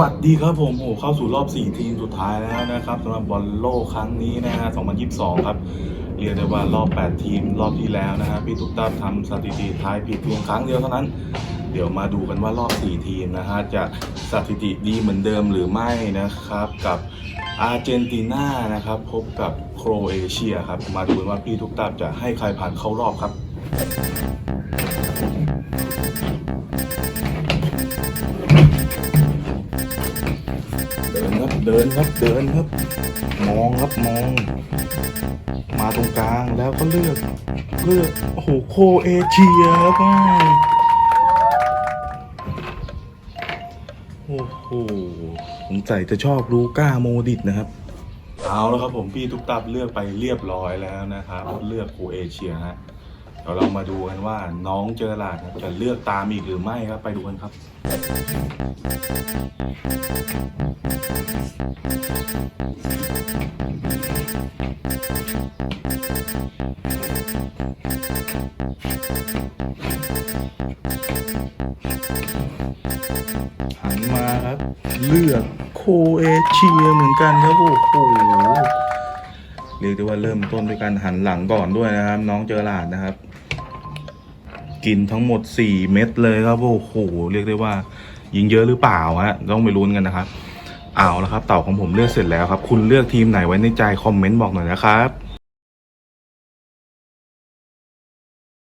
วัสดีครับผมโอ้เข้าสู่รอบ 4 ทีมสุดท้ายแล้วนะครับสำหรับบอลโลกครั้งนี้นะฮะ 2022 ครับ เรียกได้ว่ารอบ 8 ทีมรอบที่แล้วนะฮะ พี่ตุ๊กตาทำสถิติท้ายผิดเพียงครั้งเดียวเท่านั้น เดี๋ยวมาดูกันว่ารอบ 4 ทีมนะฮะ จะสถิติดีเหมือนเดิมหรือไม่นะครับ กับอาร์เจนตินานะครับ พบกับโครเอเชียครับ มาดูกันว่าพี่ตุ๊กตาจะให้ใครผ่านเข้ารอบครับ เดินครับเดินครับเดินครับ มองครับมอง มาตรงกลางแล้วก็เลือกเลือกโอ้โหโคเอเชียครับโอ้โหสงสัยจะชอบลูก้าโมดิตนะครับเอาแล้วครับผมพี่ทุกตับเลือกไปเรียบร้อยแล้วนะครับ เลือกโคเอเชียฮะ เดี๋ยวเรามาดูกันว่าน้องเจอหลาดครับจะเลือกตามอีกหรือไม่ครับไปดูกันครับ หันมาครับ เลือกโคเอเชียเหมือนกันครับโอ้โหเรียกได้ว่าเริ่มต้นด้วยการหันหลังก่อนด้วยนะครับ น้องเจอหลาดนะครับ กินทั้งหมด 4 เม็ดเลยครับโอ้โหเรียกได้ว่า ยิงเยอะหรือเปล่าฮะต้องไปลุ้นกันนะครับเอาละครับเต่าของผมเลือกเสร็จแล้วครับ คุณเลือกทีมไหนไว้ในใจคอมเมนต์บอกหน่อยนะครับ